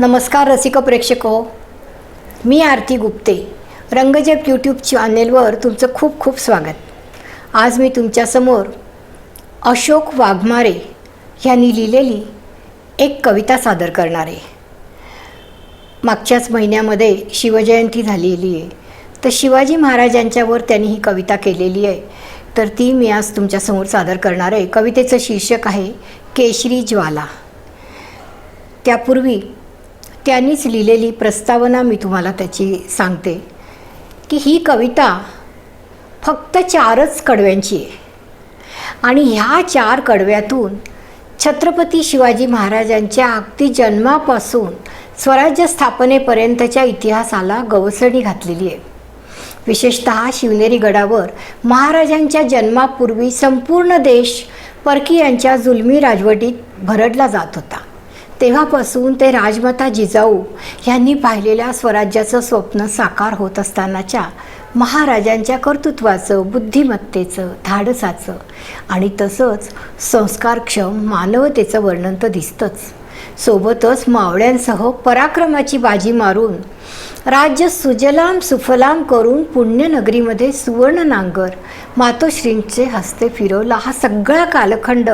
नमस्कार रसिक प्रेक्षक. हो मी आरती गुप्ते. रंगजप यूट्यूब चॅनेलवर तुमचं खूप खूप स्वागत. आज मी तुमच्यासमोर अशोक वाघमारे यांनी लिहिलेली एक कविता सादर करणार आहे. मागच्याच महिन्यामध्ये शिवजयंती झालेली आहे. तर शिवाजी महाराजांच्यावर त्यांनी ही कविता केलेली आहे. तर ती मी आज तुमच्यासमोर सादर करणार आहे. कवितेचं शीर्षक आहे केशरी ज्वाला. त्यापूर्वी त्यांनीच लिहिलेली प्रस्तावना मी तुम्हाला त्याची सांगते की ही कविता फक्त चारच कडव्यांची आहे. आणि ह्या चार कडव्यातून छत्रपती शिवाजी महाराजांच्या अगदी जन्मापासून स्वराज्य स्थापनेपर्यंतच्या इतिहासाला गवसणी घातलेली आहे. विशेषत शिवनेरी गडावर महाराजांच्या जन्मापूर्वी संपूर्ण देश परकीयांच्या जुलमी राजवटीत भरडला जात होता. तेव्हापासून ते राजमाता जिजाऊ यांनी पाहिलेल्या स्वराज्याचं स्वप्न साकार होत असतानाच्या महाराजांच्या कर्तृत्वाचं बुद्धिमत्तेचं धाडसाचं आणि तसंच संस्कारक्षम मानवतेचं वर्णन तर दिसतंच. सोबतच मावळ्यांसह पराक्रमाची बाजी मारून राज्य सुजलाम सुफलाम करून पुण्यनगरीमध्ये सुवर्ण नांगर मातोश्रींचे हस्ते फिरवला. हा सगळा कालखंड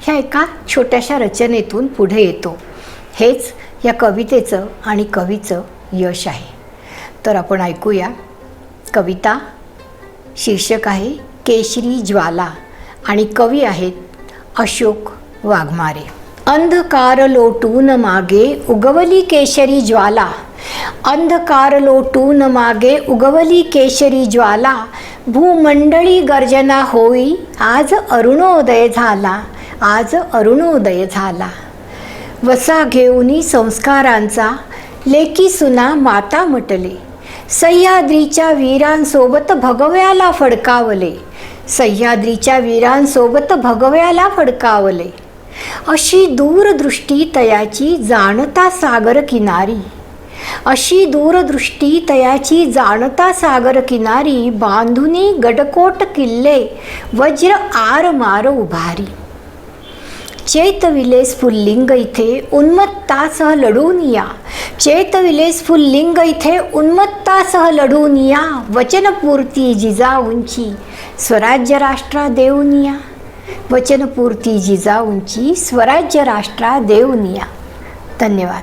ह्या एका छोट्याशा रचनेतून पुढे येतो. हेच या कवितेचं आणि कवीचं यश आहे. तर आपण ऐकूया. कविता शीर्षक आहे केशरी ज्वाला आणि कवी आहेत अशोक वाघमारे. अंधकार लोटून मागे उगवली केशरी ज्वाला अंधकार लोटून मागे उगवली केशरी ज्वाला भूमंडळी गर्जना होई आज अरुणोदय झाला आज अरुणोदय झाला वसा घेऊनी संस्कारांचा लेकी सुना माता म्हटले सह्याद्रीच्या वीरांसोबत भगव्याला फडकावले सह्याद्रीच्या वीरांसोबत भगव्याला फडकावले अशी दूरदृष्टी तयाची जाणता सागर किनारी. अशी दूरदृष्टी तयाची जाणता सागर किनारी बांधुनी गडकोट किल्ले वज्र आर मार उभारी. चेतविले फुल्लिंग इथे उन्मत्तासह लढून या. चेतविले फुल्लिंग इथे उन्मत्तासह लढून या. वचनपूर्ती जिजाऊंची. स्वराज्य राष्ट्रा देऊन या. वचनपूर्ती जिजाऊंची स्वराज्य राष्ट्रा देऊनिया धन्यवाद.